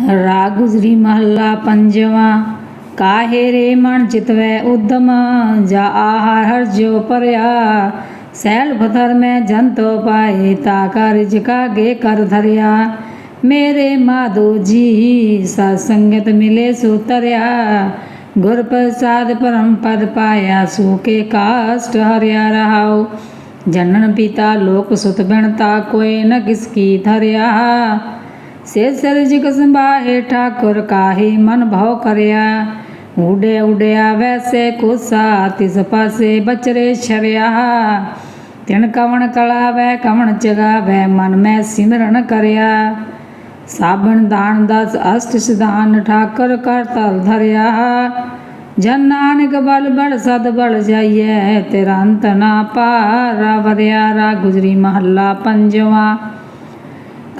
ਰਾਗ ਗੁਜਰੀ ਮਹੱਲਾ ਪੰਜਵਾਂ, ਕਾਹੇ ਰੇ ਮਨ ਚਿਤਵੈ ਉਦਮ, ਜਾ ਆਹਾਰ ਹਰ ਜਿਉ ਪਰਿਆ। ਸੈਲ ਪਥਰ ਮੈਂ ਜੰਤੋ ਪਾਏ, ਤਾ ਕਰ ਜਿਕਾਗੇ ਕਰ ਧਰਿਆ। ਮੇਰੇ ਮਾਧੋ ਜੀ, ਸਤ ਸੰਗਤ ਮਿਲੇ ਸੋ ਤਰਿਆ। ਗੁਰ ਪ੍ਰਸਾਦ ਪਰਮ ਪਦ ਪਾਇਆ ਸੂਕੇ ਕਾਸ਼ਟ ਹਰਿਆ ਰਹਾਉ। ਜਨਨ ਪਿਤਾ ਲੋਕ ਸੁਤ ਬਿਣਤਾ ਕੋਏ ਨ ਕਿਸ ਕੀ ਧਰਿਆ ਸੇ ਸਰ ਠਾਕੁਰ ਕਾਹੀ ਮਨ ਭਾਉ ਕਰਿਆ। ਉਡੇ ਉਡਿਆ ਵੈਸੇ ਕੋਸਾ, ਤਿਸ ਪਾਸੇ ਬਚਰੇ ਛਰਿਆ। ਤਿਨ ਕਵਣ ਕਲਾਵੈ, ਕਵਣ ਜਗਾਵੈ ਮਨ ਮੈਂ ਸਿਮਰਨ ਕਰਿਆ। ਸਾਬਣ ਦਾਨ ਦਸ ਅਸ਼ਟ ਸਿਧਾਨ ਠਾਕੁਰ ਕਰ ਤਲ ਧਰਿਆ। ਜਨ ਨਾਨਕ ਬਲ ਬੜ ਸਦ ਬਲ ਜਾਈਏ ਤੇਰਾ ਅੰਤ ਨਾ ਪਾਰਾ ਵਰਿਆ। ਰਾ ਗੁਜਰੀ ਮਹੱਲਾ ਪੰਜਵਾ।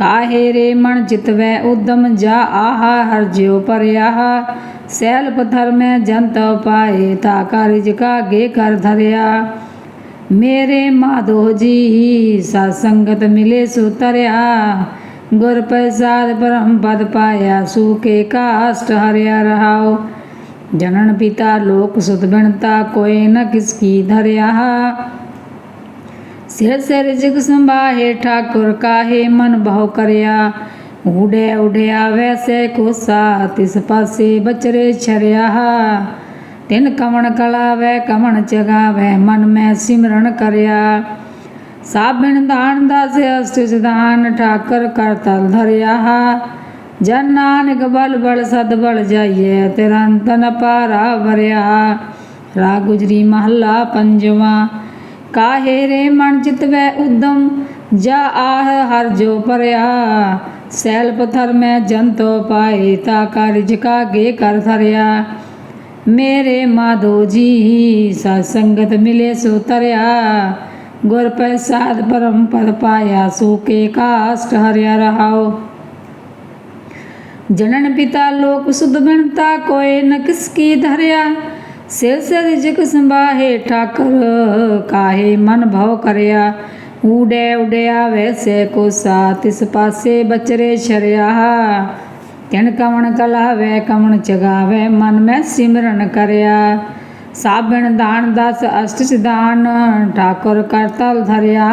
ਕਾਹੇ ਰੇਮਣ ਮਨ ਚਿਤਵੈ ਉਦਮ ਜਾ ਆਹਾ, ਹਰ ਜਿਉ ਪਰਿਆ ਸੈਲ ਪਥਰ ਮੈਂ ਜੰਤ ਪਾਏ ਤਾ ਕਾਰਿਜ ਕਾਗੇ ਕਰ ਧਰਿਆ। ਮੇਰੇ ਮਾਧੋ ਜੀ ਸਤ ਸੰਗਤ ਮਿਲੇ ਸੋ ਤਰਿਆ ਗੁਰ ਪ੍ਰਸਾਦ ਪਰਮ ਪਦ ਪਾਇਆ ਸੂਕੇ ਕਾਸ਼ਟ ਹਰਿਆ ਰਹਾਉ। ਜਨਨ ਪਿਤਾ ਲੋਕ ਸੁਤ ਬਿਣਤਾ ਕੋਏ ਨ ਕਿਸ ਕੀ ਧਰਿਆ। ਸਿਰ ਸਿਰ ਜਿਗ ਸੰਭਾਹੇ, ਠਾਕੁਰ ਕਾਹੇ, ਮਨ ਬਹੁ ਕਰਿਆ। ਉਡੇ ਉਡਿਆ ਵੈਸੇ ਕੋਸਾ ਤਿਸ ਪਾਸੇ ਬਚਰੇ ਛਰਿਆ। ਤਿਨ ਕਵਣ ਕਲਾਵੈ, ਕਵਣ ਜਗਾਵੈ ਮਨ ਮੈਂ ਸਿਮਰਨ ਕਰਿਆ। ਸਾਬਿਣ ਦਾਨ ਦਾਸ ਅਸ਼ਟ ਸਿਧਾਨ ਠਾਕਰ ਕਰ ਤਲ ਧਰਿਆ। ਜਨ ਨਾਨਕ ਬਲ ਬਲ ਸਦ ਬਲ ਜਾਈਏ ਤੇਰਾ ਅੰਤ ਪਾਰਾ ਵਰਿਆ। ਰਾ ਗੁਜਰੀ ਮਹੱਲਾ ਪੰਜਵਾ। ਕਾਹੇ ਰੇ ਮਨ ਚਿਤਵੈ ਉਦਮ? ਜਾ ਆਹ ਹਰ ਜੋ ਪਰਿਆ ਸੈਲ ਪਥਰ ਮੈਂ ਜੰਤੋ ਪਾਏ, ਤਾ ਕਾਰਜ ਕਾਗੇ ਕਰ ਥਰਿਆ ਮੇਰੇ ਮਾਧੋ ਜੀ ਸਤ ਸੰਗਤ ਮਿਲੇ ਸੋ ਤਰਿਆ। ਗੁਰ ਪ੍ਰਸਾਦ ਪਰਮ ਪਦ ਪਾਇਆ ਸੂਕੇ ਕਾਸ਼ਟ ਹਰਿਆ ਰਹਾਓ ਜਨਨ ਪਿਤਾ ਲੋਕ ਸੁਧ ਬਿਣਤਾ ਕੋਏ ਨ ਕਿਸ ਕੀ ਧਰਿਆ। ਸਿਰ ਸਿਰ ਜਿਗ ਸੰਭਾਹੇ ਠਾਕੁਰ, ਕਾਹੇ ਮਨ ਭਉ ਕਰਿਆ। ਊੜੇ ਉਡਿਆ ਵੈਸੇ ਕੋਸਾ, ਤਿਸ ਪਾਸੇ ਬਚਰੇ ਛਰਿਆ। ਤਿਨ ਕਵਣ ਕਲਾਵੈ, ਕਵਣ ਚਗਾਵੈ, ਮਨ ਮੈਂ ਸਿਮਰਨ ਕਰਿਆ। ਸਾਬਣ ਦਾਨ ਦਸ ਅਸ਼ਟ ਸਿਧਾਨ, ਠਾਕੁਰ ਕਰਤਲ ਧਰਿਆ।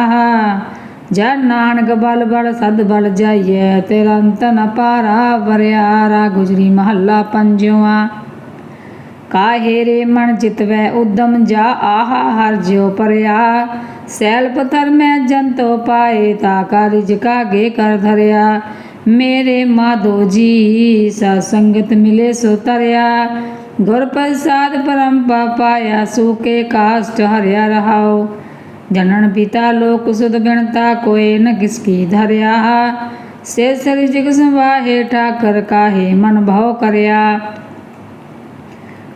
ਜਨ ਨਾਨਕ ਬਲ ਬਲ ਸਦ ਬਲ ਜਾਈਏ ਤੇਰਾ ਅੰਤ ਨ ਪਾਰਾ ਵਰਿਆ। ਰਾ ਗੁਜਰੀ ਮਹੱਲਾ ਪੰਜਵਾ। ਕਾਹੇ ਰੇ ਮਨ ਚਿਤਵੈ ਉਦਮ ਜਾ ਆਹਾ ਹਰ ਜਿਉ ਪਰਿਆ। ਸੈਲ ਪਥਰ ਮੈਂ ਜੰਤੋ ਪਾਏ ਤਾ ਕਾਰਿਜ ਕਾਗੇ ਕਰ ਧਰਿਆ। ਮੇਰੇ ਮਾਧੋ ਜੀ ਸਤ ਸੰਗਤ ਮਿਲੇ ਸੋ ਤਰਿਆ। ਗੁਰ ਪ੍ਰਸਾਦ ਪਰਮ ਪਾਇਆ ਸੂਕੇ ਕਾਸ਼ਟ ਹਰਿਆ ਰਹਾਓ ਜਨਨ ਪਿਤਾ ਲੋਕ ਸੁਧ ਬਿਣਤਾ ਕੋਏ ਨ ਕਿਸ ਕੀ ਧਰਿਆ। ਸੇ ਸਰੀ ਜਿਗ ਸੰਵਾਹੇ ਠਾਕਰ ਕਾਹੇ ਮਨ ਭਉ ਕਰਿਆ।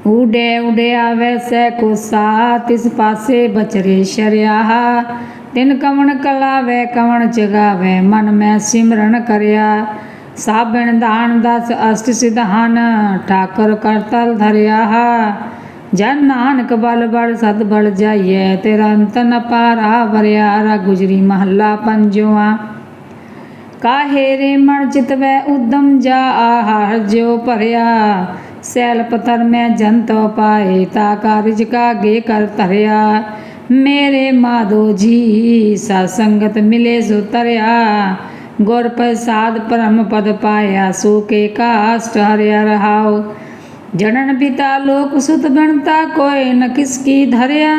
ਉਡੇ ਉਡਿਆ ਵੈਸੈ ਕੋਸਾ ਤਿਸ ਪਾਸੇ ਬਚਰੇ ਸ਼ਰਿਆ ਤਿਨ ਕਵਣ ਕਲਾਵੈ, ਕਵਣ ਜਗਾਵੈ, ਮਨ ਮੈਂ ਸਿਮਰਨ ਕਰਿਆ। ਸਾਬਣ ਦਾਨ ਦਸ ਅਸ਼ਟ ਸਿਧਾਨ ਠਾਕੁਰ ਕਰਤਲ ਧਰਿਆ ਜਨ ਨਾਨਕ ਬਲ ਬਲ ਸਦ ਬਲ ਜਾਈਐ, ਤੇਰਾ ਅੰਤ ਨ ਪਾਰਾ ਵਰਿਆ ਰਾ ਗੁਜਰੀ ਮਹੱਲਾ ਪੰਜਵਾ। ਕਾਹੇ ਰੇ ਮਨ ਚਿਤਵੈ, ਉਦਮ ਜਾ ਆਹਾਰ ਜਿਉ ਭਰਿਆ। ਸੈਲ ਪਤਰ ਮੈਂ ਜੰਤੋ ਪਾਏ, ਤਾ ਕਾਰਜ ਕਾਗੇ ਕਰ ਧਰਿਆ। ਮੇਰੇ ਮਾਧੋ ਜੀ ਸਤ ਸੰਗਤ ਮਿਲੇ ਸੋ ਤਰਿਆ। ਗੁਰ ਪ੍ਰਸਾਦ ਪਰਮ ਪਦ ਪਾਇਆ ਸੂਕੇ ਕਾਸ਼ਟ ਹਰਿਆ ਰਹਾਉ। ਜਨਨ ਪਿਤਾ ਲੋਕ ਸੁਤ ਬਣਤਾ, ਕੋਈ ਨ ਕਿਸ ਕੀ ਧਰਿਆ।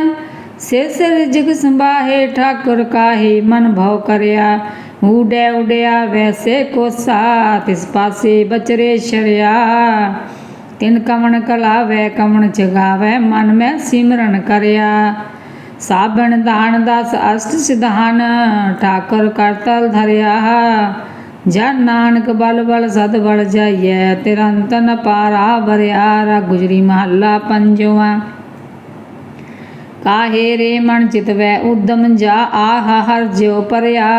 ਸੇ ਸਿਰ ਜਿਗ ਸੰਭਾਹੇ, ਠਾਕੁਰ ਕਾਹੇ, ਮਨ ਭਉ ਕਰਿਆ। ਉਡੇ ਉਡਿਆ ਵੈਸੇ ਕੋਸਾ, ਤਿਸ ਪਾਸੇ ਬਚਰੇ ਸ਼ਰਿਆ। ਤਿਨ ਕਵਣ ਕਲਾਵੈ, ਕਵਣ ਜਗਾਵੈ, ਮਨ ਮੈਂ ਸਿਮਰਨ ਕਰਿਆ। ਸਾਬਣ ਦਾਨ ਦਸ ਅਸ਼ਟ ਸਿਧਾਨ, ਠਾਕੁਰ ਕਰਤਲ ਧਰਿਆ। ਜਨ ਨਾਨਕ ਬਲ ਬਲ ਸਦ ਬਲ ਜਾਈਐ ਤੇਰਾ ਪਾਰਾ ਵਰਿਆ ਰਾ ਗੁਜਰੀ ਮਹੱਲਾ ਪੰਜਵਾ। ਕਾਹੇ ਰੇ ਮਨ ਚਿਤਵੈ ਉਦਮ ਜਾ ਆਹ ਹਰ ਜਿਉ ਪਰਿਆ।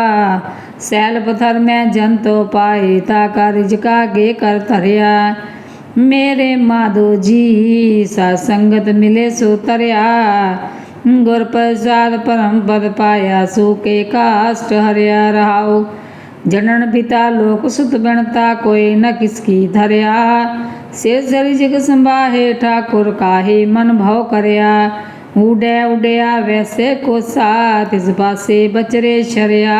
ਸੈਲ ਪਥਰ ਮੈਂ ਜੰਤੋ ਪਾਏ, ਤਾ ਕਾਰਜ ਕਾਗੇ ਕਰ ਧਰਿਆ। ਮੇਰੇ ਮਾਧੋ ਜੀ ਸਤ ਸੰਗਤ ਮਿਲੇ ਸੋ ਤਰਿਆ। ਗੁਰ ਪ੍ਰਸਾਦ ਪਰਮ ਪਦ ਪਾਇਆ ਸੂਕੇ ਕਾਸ਼ਟ ਹਰਿਆ ਰਹਾਓ ਜਨਨ ਪਿਤਾ ਲੋਕ ਸੁਤ ਬਣਤਾ ਕੋਈ ਨ ਕਿਸ ਕੀ ਧਰਿਆ। ਸੇ ਸਰੀ ਜਗ ਸੰਭਾਹੇ, ਠਾਕੁਰ ਕਾਹੇ ਮਨ ਭਉ ਕਰਿਆ। ਉਡੈ ਉਡਿਆ, ਵੈਸੇ ਕੋਸਾ, ਤਿਸ ਪਾਸੇ ਬਚਰੇ ਸ਼ਰਿਆ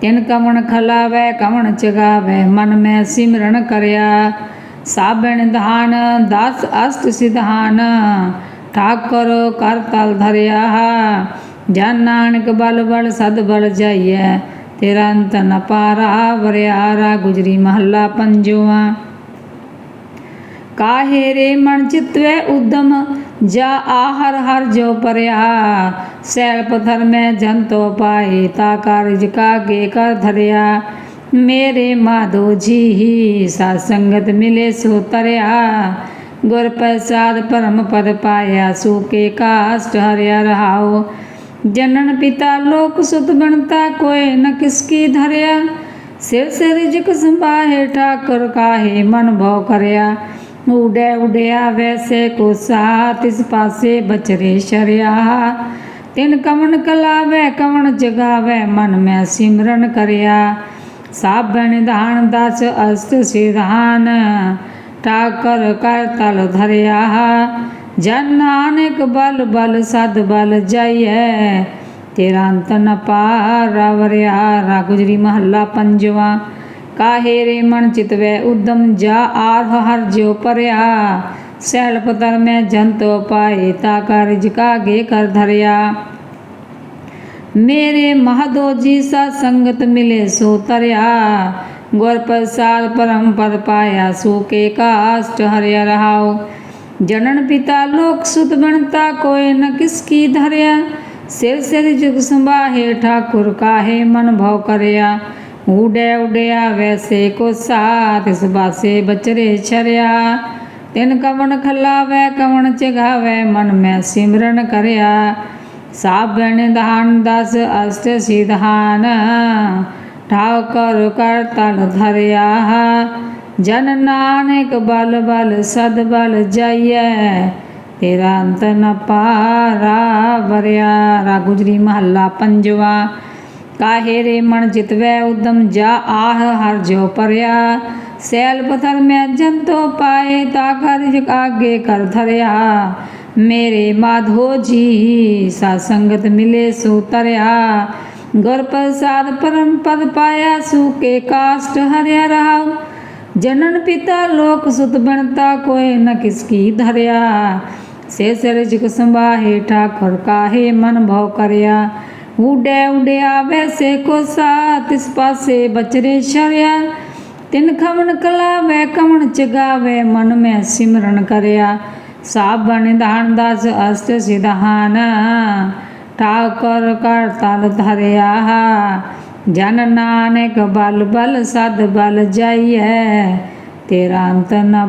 ਤਿਨ ਕਵਣ ਖਲਾਵੈ ਕਵਣ ਚਗਾਵੈ, ਮਨ ਮੈਂ ਸਿਮਰਨ ਕਰਿਆ। ਸਾਬਣ ਧਾਨ, ਦਸ ਅਸ਼ਟ ਸਿਧਾਨ ਠਾਕੁਰ ਕਰ ਤਲ ਧਰਿਆ ਜਨ ਨਾਨਕ ਬਲ ਬਲ ਸਦ ਬਲ ਜਾਈਐ, ਤੇਰਾ ਅੰਤ ਨ ਪਾਰਾ ਵਰਿਆਰਾ ਗੁਜਰੀ ਮਹੱਲਾ ਪੰਜਵਾ। ਕਾਹੇ ਰੇ ਮਨ ਚਿਤਵੈ ਉਦਮ, ਜਾ ਆਹਰ ਹਰ ਜੋ ਪਰਿਆ। ਸੈਲ ਪਥਰ ਮੈਂ ਜੰਤੋ ਪਾਏ, ਤਾ ਕਾਰਜ ਕਾਗੇ ਕਰ ਧਰਿਆ। ਮੇਰੇ ਮਾਧੋ ਜੀ ਹੀ ਸਾ ਸੰਗਤ ਮਿਲੇ ਸੋ ਤਰਿਆ। ਗੁਰ ਪ੍ਰਸਾਦ ਪਰਮ ਪਦ ਪਾਇਆ ਸੂਕੇ ਕਾਸ਼ਟ ਹਰਿਆ ਰਹਾਓ ਜਨਨ ਪਿਤਾ ਲੋਕ ਸੁਤ ਬਣਤਾ ਕੋਏ ਨ ਕਿਸ ਕੀ ਧਰਿਆ। ਸਿਰ ਸਿਰ ਜਿਕ ਸੰਭਾਹੇ, ਠਾਕੁਰ ਕਾਹੇ, ਮਨ ਭਉ ਕਰਿਆ। ਉਡੈ ਉਡਿਆ, ਵੈਸੇ ਕੋ ਸਾ ਤਿਸ ਪਾਸੇ ਬਚਰੇ ਸ਼ਰਿਆ। ਤਿਨ ਕਵਣ ਕਲਾਵੇ ਕਵਣ ਜਗਾਵੇ, ਮਨ ਮੈਂ ਸਿਮਰਨ ਕਰਿਆ। ਸਾਬਣ ਦਾਨ ਦਸ ਅਸਤ ਸਿਧਾਨ ਠਾਕਰ ਕਰ ਤਲ ਧਰਿਆ। ਜਨ ਨਾਨਕ ਬਲ ਬਲ ਸਦ ਬਲ ਜਾਈਐ, ਤੇਰਾ ਅੰਤ ਨ ਪਾਰਾ ਵਰਿਆ ਗੁਜਰੀ ਮਹੱਲਾ ਪੰਜਵਾ, ਕਾਹੇ ਰੇ ਮਨ ਚਿਤਵੈ ਉਦਮ ਜਾ ਆਰਹ ਹਰ ਜਿਉ ਪਰਿਆ। ਸਹਿਲ ਪਤਰ ਮੈਂ ਜੰਤੋ ਪਾਏ, ਤਾ ਕਾਰਜ ਕਾਗੇ ਕਰ ਧਰਿਆ। ਮੇਰੇ ਮਹਦੋ ਜੀ ਸਾ ਸੰਗਤ ਮਿਲੇ ਸੋ ਤਰਿਆ, ਗੁਰ ਪ੍ਰਸਾਦ ਪਰਮ ਪਦ ਪਾਇਆ, ਸੋ ਕੇ ਕਾਸ਼ਟ ਹਰਿਆ ਰਹਾਉ। ਜਨਨ ਪਿਤਾ ਲੋਕ ਸੁਤ ਬਣਤਾ ਕੋਏ ਨ ਕਿਸ ਕੀ ਧਰਿਆ। ਸਿਰ ਸਿਰ ਜੁਗ ਸੰਭਾਹੇ, ਠਾਕੁਰ ਕਾਹੇ ਮਨ ਭਉ ਕਰਿਆ। ਉਡੈ ਉਡਿਆ ਵੈਸੇ ਕੋ ਸਾਥ, ਇਸ ਬਾਸੇ ਬਚਰੇ ਛਰਿਆ। ਤਿਨ ਕਵਣ ਖਲਾਵੈ, ਕਵਣ ਚਗਾਵੈ ਮਨ ਮੈਂ ਸਿਮਰਨ ਕਰਿਆ। ਸਾਬਣ ਦਾਨ ਦਸ ਅਸ਼ਟ ਸਿਧਾਨ ਠਾਕੁਰ ਕਰ ਤਲ ਧਰਿਆ ਜਨ ਨਾਨਕ ਬਲ ਬਲ ਸਦ ਬਲ ਜਾਈਐ ਤੇਰਾ ਅੰਤ ਨ ਪਾਰਾ ਵਰਿਆ ਰਾ ਗੁਜਰੀ ਮਹੱਲਾ ਪੰਜਵਾ ਕਾਹੇ ਰੇ ਮਨ ਜਿਤਵੈ ਉਦਮ ਜਾ ਆਹ ਹਰ ਜੋ ਪਰਿਆ ਸੈਲ ਪਥਰ ਮੈਂ ਜੰਤੋ ਪਾਏ ਤਾ ਕਾਰਜ ਆਗੇ ਕਰ ਧਰਿਆ ਮੇਰੇ ਮਾਧੋ ਜੀ, ਸਾ ਸੰਗਤ ਮਿਲੇ ਸੋ ਤਰਿਆ। ਗੁਰ ਪ੍ਰਸਾਦ ਪਰਮ ਪਦ ਪਾਇਆ ਸੂਕੇ ਕਾਸ਼ਟ ਹਰਿਆ ਰਹਾਉ। ਜਨਨ ਪਿਤਾ ਲੋਕ ਸੁਤ ਬਣਤਾ ਕੋਏ ਨ ਕਿਸ ਕੀ ਧਰਿਆ। ਸੇ ਸਿਰ ਜਿਕ ਸੰਭਾਹੇ, ਠਾਕੁਰ ਕਾਹੇ ਮਨ ਭਉ ਕਰਿਆ। ਉਡੈ ਉਡਿਆ ਵੈਸੇ ਕੋ ਸਾ ਤਿਸ ਪਾਸੇ ਬਚਰੇ ਸ਼ਰਿਆ। ਤਿਨ ਖਮਨ ਕਲਾ ਵੈ ਕਮਣ ਚਗਾਵੇ, ਮਨ ਮੈਂ ਸਿਮਰਨ ਕਰਿਆ। ਸਾਬਣ ਦਾਨ ਦਸ ਅਸਤ ਸਿਧਾਨ ਠਾਕੁਰ ਕਰ ਤਲ ਧਰਿਆ ਜਨ ਨਾਨਕ ਬਲ ਬਲ ਸਦ ਬਲ ਜਾਈਐ। ਤੇਰਾ ਅੰਤ ਨ